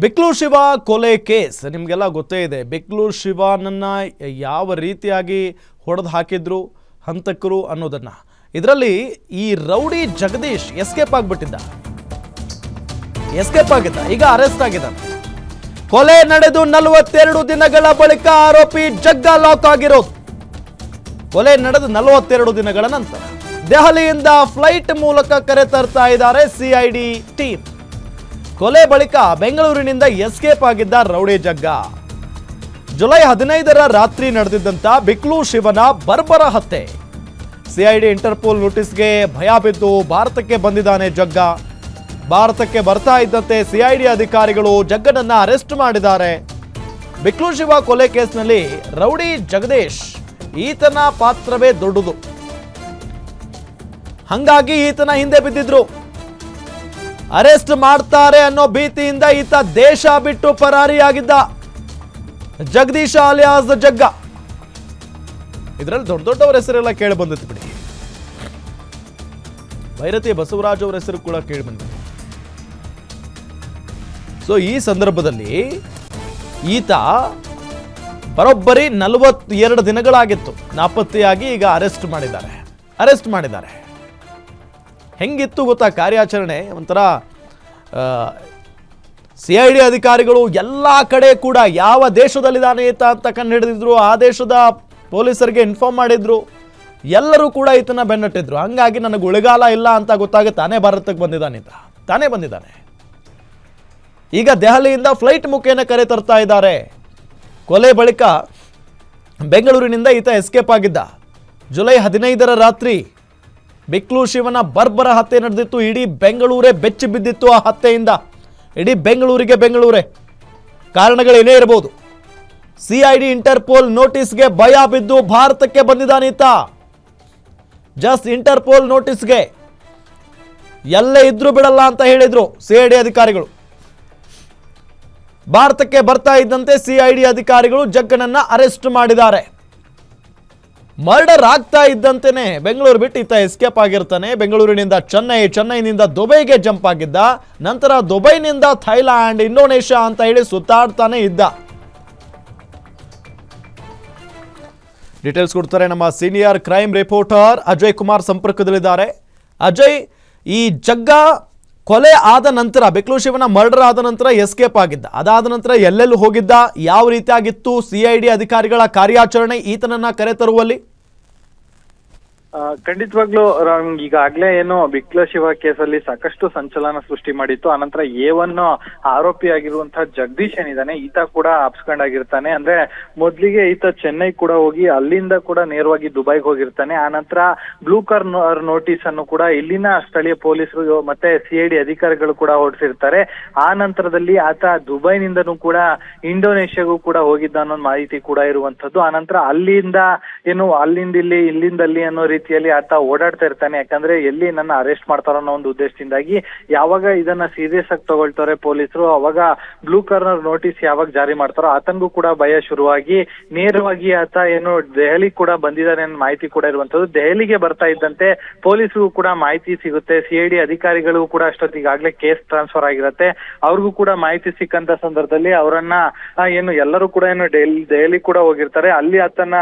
ಬಿಕ್ಲು ಶಿವ ಕೊಲೆ ಕೇಸ್, ನಿಮಗೆಲ್ಲ ಗೊತ್ತೇ ಇದೆ. ಬಿಕ್ಲು ಶಿವನನ್ನು ಯಾವ ರೀತಿಯಾಗಿ ಹೊಡೆದು ಹಾಕಿದ್ರು, ಹಂತಕರು ಅನ್ನೋದನ್ನು. ಇದರಲ್ಲಿ ಈ ರೌಡಿ ಜಗದೀಶ್ ಎಸ್ಕೇಪ್ ಆಗಿಬಿಟ್ಟಿದ್ದ. ಎಸ್ಕೇಪ್ ಆಗಿದ್ದ, ಈಗ ಅರೆಸ್ಟ್ ಆಗಿದ್ದಾನೆ. ಕೊಲೆ ನಡೆದು ನಲವತ್ತೆರಡು ದಿನಗಳ ಬಳಿಕ ಆರೋಪಿ ಜಗ್ಗ ಲಾಕ್ ಆಗಿರೋದು ಕೊಲೆ ನಡೆದು ನಲವತ್ತೆರಡು ದಿನಗಳ ನಂತರ ದೆಹಲಿಯಿಂದ ಫ್ಲೈಟ್ ಮೂಲಕ ಕರೆ ತರ್ತಾ ಇದ್ದಾರೆ ಸಿಐಡಿ ಟೀಮ್. ಕೊಲೆ ಬಳಿಕ ಬೆಂಗಳೂರಿನಿಂದ ಎಸ್ಕೇಪ್ ಆಗಿದ್ದ ರೌಡಿ ಜಗ್ಗ. ಜುಲೈ ಹದಿನೈದರ ರಾತ್ರಿ ನಡೆದಿದ್ದಂತ ಬಿಕ್ಲು ಶಿವನ ಬರ್ಬರ ಹತ್ಯೆ. ಸಿಐಡಿ ಇಂಟರ್ಪೋಲ್ ನೋಟಿಸ್ಗೆ ಭಯ ಬಿದ್ದು ಭಾರತಕ್ಕೆ ಬಂದಿದ್ದಾನೆ ಜಗ್ಗ. ಭಾರತಕ್ಕೆ ಬರ್ತಾ ಇದ್ದಂತೆ ಸಿಐಡಿ ಅಧಿಕಾರಿಗಳು ಜಗ್ಗನನ್ನ ಅರೆಸ್ಟ್ ಮಾಡಿದ್ದಾರೆ. ಬಿಕ್ಲು ಶಿವ ಕೊಲೆ ಕೇಸ್ನಲ್ಲಿ ರೌಡಿ ಜಗದೀಶ್ ಈತನ ಪಾತ್ರವೇ ದೊಡ್ಡದು. ಹಂಗಾಗಿ ಈತನ ಹಿಂದೆ ಬಿದ್ದಿದ್ರು. ಅರೆಸ್ಟ್ ಮಾಡ್ತಾರೆ ಅನ್ನೋ ಭೀತಿಯಿಂದ ಈತ ದೇಶ ಬಿಟ್ಟು ಪರಾರಿಯಾಗಿದ್ದ. ಜಗದೀಶ ಅಲಿಯಾಸ್ ಜಗ್ಗ. ಇದರಲ್ಲಿ ದೊಡ್ಡ ದೊಡ್ಡವರ ಹೆಸರೆಲ್ಲ ಕೇಳಿ ಬಂದಿತ್ತು ಬಿಡಿ. ಭೈರತಿ ಬಸವರಾಜ್ ಅವರ ಹೆಸರು ಕೂಡ ಕೇಳಿ ಬಂದಿದೆ ಸೊ ಈ ಸಂದರ್ಭದಲ್ಲಿ ಈತ ಬರೋಬ್ಬರಿ ನಲವತ್ತೆರಡು ದಿನಗಳಾಗಿತ್ತು. ನಾಪತ್ತೆಯಾಗಿ ಈಗ ಅರೆಸ್ಟ್ ಮಾಡಿದ್ದಾರೆ. ಅರೆಸ್ಟ್ ಮಾಡಿದ್ದಾರೆ. ಹೆಂಗಿತ್ತು ಗೊತ್ತಾ ಕಾರ್ಯಾಚರಣೆ? ಒಂಥರ ಸಿ ಐ ಡಿ ಅಧಿಕಾರಿಗಳು ಎಲ್ಲ ಕಡೆ ಕೂಡ ಯಾವ ದೇಶದಲ್ಲಿದ್ದಾನೆ ಈತ ಅಂತ ಕಂಡು ಹಿಡಿದಿದ್ರು. ಆ ದೇಶದ ಪೊಲೀಸರಿಗೆ ಇನ್ಫಾರ್ಮ್ ಮಾಡಿದ್ರು. ಎಲ್ಲರೂ ಕೂಡ ಈತನ ಬೆನ್ನಟ್ಟಿದ್ರು. ಹಂಗಾಗಿ ನನಗೆ ಉಳಿಗಾಲ ಇಲ್ಲ ಅಂತ ಗೊತ್ತಾಗ ತಾನೇ ಭಾರತಕ್ಕೆ ಬಂದಿದ್ದಾನೆ ಈತ. ತಾನೇ ಬಂದಿದ್ದಾನೆ. ಈಗ ದೆಹಲಿಯಿಂದ ಫ್ಲೈಟ್ ಮುಖೇನ ಕರೆ ತರ್ತಾ ಇದ್ದಾರೆ. ಕೊಲೆ ಬಳಿಕ ಬೆಂಗಳೂರಿನಿಂದ ಈತ ಎಸ್ಕೇಪ್ ಆಗಿದ್ದ. ಜುಲೈ ಹದಿನೈದರ ರಾತ್ರಿ ಬಿಕ್ಲು ಶಿವನ ಬರ್ಬರ ಹತ್ಯೆ ನಡೆದಿತ್ತು. ಇಡೀ ಬೆಂಗಳೂರೇ ಬೆಚ್ಚಿ ಬಿದ್ದಿತ್ತು ಆ ಹತ್ಯೆಯಿಂದ. ಇಡೀ ಬೆಂಗಳೂರಿಗೆ ಬೆಂಗಳೂರೇ. ಕಾರಣಗಳೇನೇ ಇರಬಹುದು. ಸಿಐಡಿ ಇಂಟರ್ಪೋಲ್ ನೋಟಿಸ್ಗೆ ಭಯ ಬಿದ್ದು ಭಾರತಕ್ಕೆ ಬಂದಿದ್ದಾನೀತ ಜಸ್ಟ್ ಇಂಟರ್ಪೋಲ್ ನೋಟಿಸ್ಗೆ. ಎಲ್ಲೇ ಇದ್ರೂ ಬಿಡಲ್ಲ ಅಂತ ಹೇಳಿದ್ರು ಸಿಐಡಿ ಅಧಿಕಾರಿಗಳು. ಭಾರತಕ್ಕೆ ಬರ್ತಾ ಇದ್ದಂತೆ ಸಿಐಡಿ ಅಧಿಕಾರಿಗಳು ಜಗ್ಗನನ್ನ ಅರೆಸ್ಟ್ ಮಾಡಿದ್ದಾರೆ. ಮರ್ಡರ್ ಆಗ್ತಾ ಇದ್ದಂತೆಯೇ ಬೆಂಗಳೂರು ಬಿಟ್ಟು ಈತ ಎಸ್ಕೇಪ್ ಆಗಿರ್ತಾನೆ. ಬೆಂಗಳೂರಿನಿಂದ ಚೆನ್ನೈ, ಚೆನ್ನೈನಿಂದ ದುಬೈಗೆ ಜಂಪ್ ಆಗಿದ್ದ. ನಂತರ ದುಬೈನಿಂದ ಥೈಲ್ಯಾಂಡ್, ಇಂಡೋನೇಷ್ಯಾ ಅಂತ ಹೇಳಿ ಸುತ್ತಾಡ್ತಾನೆ ಇದ್ದ. ಡೀಟೇಲ್ಸ್ ಕೊಡ್ತಾರೆ ನಮ್ಮ senior crime reporter Ajay Kumar ಸಂಪರ್ಕದಲ್ಲಿದ್ದಾರೆ. ಅಜಯ್, ಈ ಜಗ್ಗ ಕೊಲೆ ಆದ ನಂತರ ಬೆಕ್ಲು ಶಿವನ ಮರ್ಡರ್ ಆದ ನಂತರ ಎಸ್ಕೇಪ್ ಆಗಿದ್ದ. ಅದಾದ ನಂತರ ಎಲ್ಲೆಲ್ಲೂ ಹೋಗಿದ್ದ, ಯಾವ ರೀತಿಯಾಗಿತ್ತು ಸಿಐಡಿ ಅಧಿಕಾರಿಗಳ ಕಾರ್ಯಾಚರಣೆ, ಈತನನ್ನ ಕರೆತರುವಲ್ಲಿ? ಖಂಡಿತವಾಗ್ಲೂ ರಾಮ್, ಈಗಾಗ್ಲೇ ಏನು ಬಿಕ್ಲ ಶಿವ ಕೇಸಲ್ಲಿ ಸಾಕಷ್ಟು ಸಂಚಲನ ಸೃಷ್ಟಿ ಮಾಡಿತ್ತು. ಆನಂತರ ಎ ಒನ್ ಆರೋಪಿ ಆಗಿರುವಂತಹ ಜಗದೀಶ್ ಏನಿದ್ದಾನೆ, ಈತ ಕೂಡ ಅಪ್ಸ್ಕೊಂಡಾಗಿರ್ತಾನೆ ಅಂದ್ರೆ ಮೊದ್ಲಿಗೆ ಈತ ಚೆನ್ನೈ ಕೂಡ ಹೋಗಿ ಅಲ್ಲಿಂದ ಕೂಡ ನೇರವಾಗಿ ದುಬೈಗೆ ಹೋಗಿರ್ತಾನೆ. ಆನಂತರ ಬ್ಲೂ ಕಾರ್ ನೋಟಿಸ್ ಅನ್ನು ಕೂಡ ಇಲ್ಲಿನ ಸ್ಥಳೀಯ ಪೊಲೀಸರು ಮತ್ತೆ ಸಿಐಡಿ ಅಧಿಕಾರಿಗಳು ಕೂಡ ಹೊರಡಿಸಿರ್ತಾರೆ ಆ ನಂತರದಲ್ಲಿ ಆತ ದುಬೈನಿಂದನೂ ಕೂಡ ಇಂಡೋನೇಷ್ಯಾಗೂ ಕೂಡ ಹೋಗಿದ್ದ ಅನ್ನೋ ಮಾಹಿತಿ ಕೂಡ ಇರುವಂತದ್ದು ಆನಂತರ ಅಲ್ಲಿಂದ ಏನು, ಅಲ್ಲಿಂದ ಇಲ್ಲಿ ಇಲ್ಲಿಂದಲ್ಲಿ ಅನ್ನೋ ರೀತಿಯಲ್ಲಿ ಆತ ಓಡಾಡ್ತಾ ಇರ್ತಾನೆ. ಯಾಕಂದ್ರೆ ಎಲ್ಲಿ ನನ್ನ ಅರೆಸ್ಟ್ ಮಾಡ್ತಾರೋ ಅನ್ನೋ ಒಂದು ಉದ್ದೇಶದಿಂದಾಗಿ ಯಾವಾಗ ಇದನ್ನ ಸೀರಿಯಸ್ ಆಗಿ ತಗೊಳ್ತಾರೆ ಪೊಲೀಸರು, ಅವಾಗ ಬ್ಲೂ ಕಾರ್ನರ್ ನೋಟಿಸ್ ಯಾವಾಗ ಜಾರಿ ಮಾಡ್ತಾರೋ ಆತನಿಗೂ ಕೂಡ ಭಯ ಶುರುವಾಗಿ. ನೇರವಾಗಿ ಆತ ಏನು ದೆಹಲಿ ಕೂಡ ಬಂದಿದ್ದಾನೆ ಅನ್ನೋ ಮಾಹಿತಿ ಕೂಡ ಇರುವಂತದ್ದು. ದೆಹಲಿಗೆ ಬರ್ತಾ ಇದ್ದಂತೆ ಪೊಲೀಸ್ಗೂ ಕೂಡ ಮಾಹಿತಿ ಸಿಗುತ್ತೆ. ಸಿಐಡಿ ಅಧಿಕಾರಿಗಳಿಗೂ ಕೂಡ ಅಷ್ಟೊತ್ತಿಗಾಗ್ಲೇ ಕೇಸ್ ಟ್ರಾನ್ಸ್ಫರ್ ಆಗಿರುತ್ತೆ. ಅವ್ರಿಗೂ ಕೂಡ ಮಾಹಿತಿ ಸಿಕ್ಕಂತ ಸಂದರ್ಭದಲ್ಲಿ ಅವರನ್ನ ಏನು ಎಲ್ಲರೂ ಕೂಡ ಏನು ದೆಹಲಿ ಕೂಡ ಹೋಗಿರ್ತಾರೆ. ಅಲ್ಲಿ ಆತನ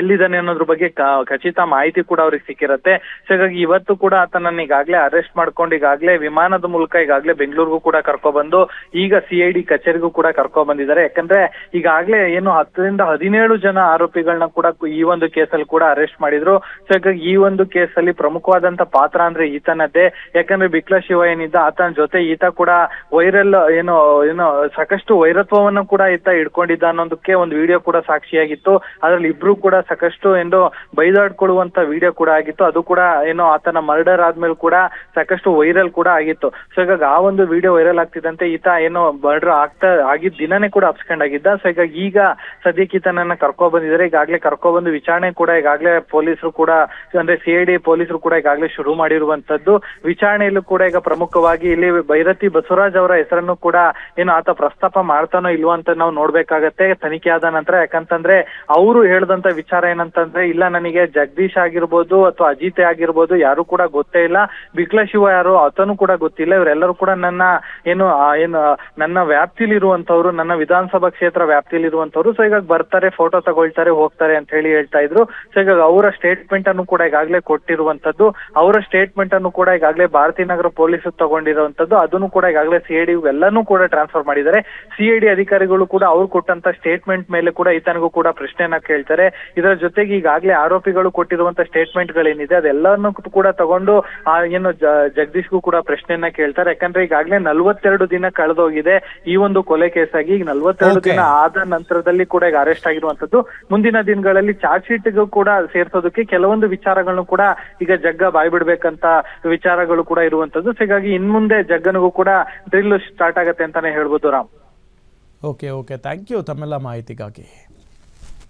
ಎಲ್ಲಿದ್ದಾನೆ ಅನ್ನೋದ್ರ ಬಗ್ಗೆ ಖಚಿತ ಮಾಹಿತಿ ಕೂಡ ಅವ್ರಿಗೆ ಸಿಕ್ಕಿರತ್ತೆ. ಸೊ ಹಾಗಾಗಿ ಇವತ್ತು ಕೂಡ ಆತನನ್ನ ಈಗಾಗಲೇ ಅರೆಸ್ಟ್ ಮಾಡ್ಕೊಂಡು, ಈಗಾಗಲೇ ವಿಮಾನದ ಮೂಲಕ ಈಗಾಗಲೇ ಬೆಂಗಳೂರಿಗೂ ಕೂಡ ಕರ್ಕೊಬಂದು, ಈಗ ಸಿಐಡಿ ಕಚೇರಿಗೂ ಕೂಡ ಕರ್ಕೊ ಬಂದಿದ್ದಾರೆ ಯಾಕಂದ್ರೆ ಈಗಾಗ್ಲೇ ಏನು ಹತ್ತರಿಂದ ಹದಿನೇಳು ಜನ ಆರೋಪಿಗಳನ್ನ ಕೂಡ ಈ ಒಂದು ಕೇಸಲ್ಲಿ ಕೂಡ ಅರೆಸ್ಟ್ ಮಾಡಿದ್ರು. ಸೊ ಹಾಗಾಗಿ ಈ ಒಂದು ಕೇಸಲ್ಲಿ ಪ್ರಮುಖವಾದಂತ ಪಾತ್ರ ಅಂದ್ರೆ ಈತನದ್ದೇ. ಯಾಕಂದ್ರೆ ಬಿಕ್ಲ ಶಿವ ಏನಿದ್ದ ಆತನ ಜೊತೆ ಈತ ಕೂಡ ವೈರಲ್, ಏನು ಏನು, ಸಾಕಷ್ಟು ವೈರತ್ವವನ್ನು ಕೂಡ ಈತ ಇಟ್ಕೊಂಡಿದ್ದ ಅನ್ನೋದಕ್ಕೆ ಒಂದು ವಿಡಿಯೋ ಕೂಡ ಸಾಕ್ಷಿಯಾಗಿತ್ತು. ಅದ್ರಲ್ಲಿ ಇಬ್ರು ಕೂಡ ಸಾಕಷ್ಟು ಏನು ಬೈದಾಡ್ಕೊಳ್ಳುವಂತ ವಿಡಿಯೋ ಕೂಡ ಆಗಿತ್ತು. ಅದು ಕೂಡ ಏನೋ ಆತನ ಮರ್ಡರ್ ಆದ್ಮೇಲೆ ಕೂಡ ಸಾಕಷ್ಟು ವೈರಲ್ ಕೂಡ ಆಗಿತ್ತು. ಸೊ ಹೀಗಾಗಿ ಆ ಒಂದು ವಿಡಿಯೋ ವೈರಲ್ ಆಗ್ತಿದ್ದಂತೆ ಈತ ಏನೋ ಮರ್ಡರ್ ಆಗ್ತಾ, ಆಗಿದ್ದ ದಿನನೇ ಕೂಡ ಅಪ್ಸ್ಕೊಂಡಾಗಿದ್ದ ಸೊ ಹೀಗಾಗಿ ಈಗ ಸದ್ಯಕ್ಕೆ ಈತನನ್ನ ಬಂದಿದ್ದಾರೆ. ಈಗಾಗ್ಲೇ ಕರ್ಕೊ ಬಂದು ವಿಚಾರಣೆ ಕೂಡ ಈಗಾಗ್ಲೇ ಪೊಲೀಸರು ಕೂಡ, ಅಂದ್ರೆ ಸಿಐಡಿ ಪೊಲೀಸರು ಕೂಡ ಈಗಾಗ್ಲೇ ಶುರು ಮಾಡಿರುವಂತದ್ದು. ವಿಚಾರಣೆಯಲ್ಲೂ ಕೂಡ ಈಗ ಪ್ರಮುಖವಾಗಿ ಇಲ್ಲಿ ಭೈರತಿ ಬಸವರಾಜ್ ಅವರ ಹೆಸರನ್ನು ಕೂಡ ಏನು ಆತ ಪ್ರಸ್ತಾಪ ಮಾಡ್ತಾನೋ ಇಲ್ವೋ ಅಂತ ನಾವು ನೋಡ್ಬೇಕಾಗತ್ತೆ. ತನಿಖೆ ಆದ ನಂತರ ಯಾಕಂತಂದ್ರೆ ಅವರು ಹೇಳಿದಂತ ವಿಚಾರ ಏನಂತಂದ್ರೆ, ಇಲ್ಲ ನನಗೆ ಜಗದೀಶ್ ಆಗಿರ್ಬೋದು ಅಥವಾ ಅಜಿತೆ ಆಗಿರ್ಬೋದು, ಯಾರು ಕೂಡ ಗೊತ್ತೇ ಇಲ್ಲ. ಬಿಕ್ಲ ಶಿವ ಯಾರು, ಆತನು ಕೂಡ ಗೊತ್ತಿಲ್ಲ. ಇವರೆಲ್ಲರೂ ಕೂಡ ನನ್ನ, ಏನು ಏನು, ನನ್ನ ವ್ಯಾಪ್ತಿಲಿ ಇರುವಂತವ್ರು ನನ್ನ ವಿಧಾನಸಭಾ ಕ್ಷೇತ್ರ ವ್ಯಾಪ್ತಿಲಿ ಇರುವಂತವ್ರು ಸೊ ಈಗ ಬರ್ತಾರೆ ಫೋಟೋ ತಗೊಳ್ತಾರೆ, ಹೋಗ್ತಾರೆ ಅಂತ ಹೇಳಿ ಹೇಳ್ತಾ ಇದ್ರು. ಸೊ ಈಗ ಅವರ ಸ್ಟೇಟ್ಮೆಂಟ್ ಅನ್ನು ಕೂಡ ಈಗಾಗಲೇ ಕೊಟ್ಟಿರುವಂತದ್ದು ಅವರ ಸ್ಟೇಟ್ಮೆಂಟ್ ಅನ್ನು ಕೂಡ ಈಗಾಗಲೇ ಭಾರತೀಯ ನಗರ ಪೊಲೀಸ್ ತಗೊಂಡಿರುವಂತದ್ದು ಅದನ್ನು ಕೂಡ ಈಗಾಗಲೇ ಸಿಐಡಿ ಎಲ್ಲಾನು ಕೂಡ ಟ್ರಾನ್ಸ್ಫರ್ ಮಾಡಿದ್ದಾರೆ. ಸಿಐಡಿ ಅಧಿಕಾರಿಗಳು ಕೂಡ ಅವ್ರು ಕೊಟ್ಟಂತ ಸ್ಟೇಟ್ಮೆಂಟ್ ಮೇಲೆ ಕೂಡ ಈತನಿಗೂ ಕೂಡ ಪ್ರಶ್ನೆಯನ್ನ ಕೇಳ್ತಾರೆ. ಇದರ ಜೊತೆಗೆ ಈಗಾಗಲೇ ಆರೋಪಿಗಳು ಕೊಟ್ಟಿರುವಂತ ಸ್ಟೇಟ್ಮೆಂಟ್ ಗಳೇನಿದೆ ಅದೆಲ್ಲವನ್ನು ಕೂಡ ತಗೊಂಡು ಆ ಏನು ಜಗದೀಶ್ಗೂ ಕೂಡ ಪ್ರಶ್ನೆಯನ್ನ ಕೇಳ್ತಾರೆ. ಯಾಕಂದ್ರೆ ಈಗಾಗಲೇ ನಲ್ವತ್ತೆರಡು ದಿನ ಕಳೆದೋಗಿದೆ ಈ ಒಂದು ಕೊಲೆ ಕೇಸ್ ಆಗಿ ಈಗ ನಲ್ವತ್ತೆರಡು ದಿನ ಆದ ನಂತರದಲ್ಲಿ ಕೂಡ ಈಗ ಅರೆಸ್ಟ್ ಆಗಿರುವಂತದ್ದು ಮುಂದಿನ ದಿನಗಳಲ್ಲಿ ಚಾರ್ಜ್ ಶೀಟ್ಗೂ ಕೂಡ ಸೇರ್ಸೋದಕ್ಕೆ ಕೆಲವೊಂದು ವಿಚಾರಗಳನ್ನು ಕೂಡ ಈಗ ಜಗ್ಗ ಬಾಯ್ ಬಿಡ್ಬೇಕಂತ ವಿಚಾರಗಳು ಕೂಡ ಇರುವಂತದ್ದು ಹೀಗಾಗಿ ಇನ್ ಮುಂದೆ ಜಗ್ಗನಿಗೂ ಕೂಡ ಡ್ರಿಲ್ ಸ್ಟಾರ್ಟ್ ಆಗತ್ತೆ ಅಂತಾನೆ ಹೇಳ್ಬೋದು Ram. Okay okay thank you ತಮ್ಮೆಲ್ಲ ಮಾಹಿತಿಗಾಗಿ.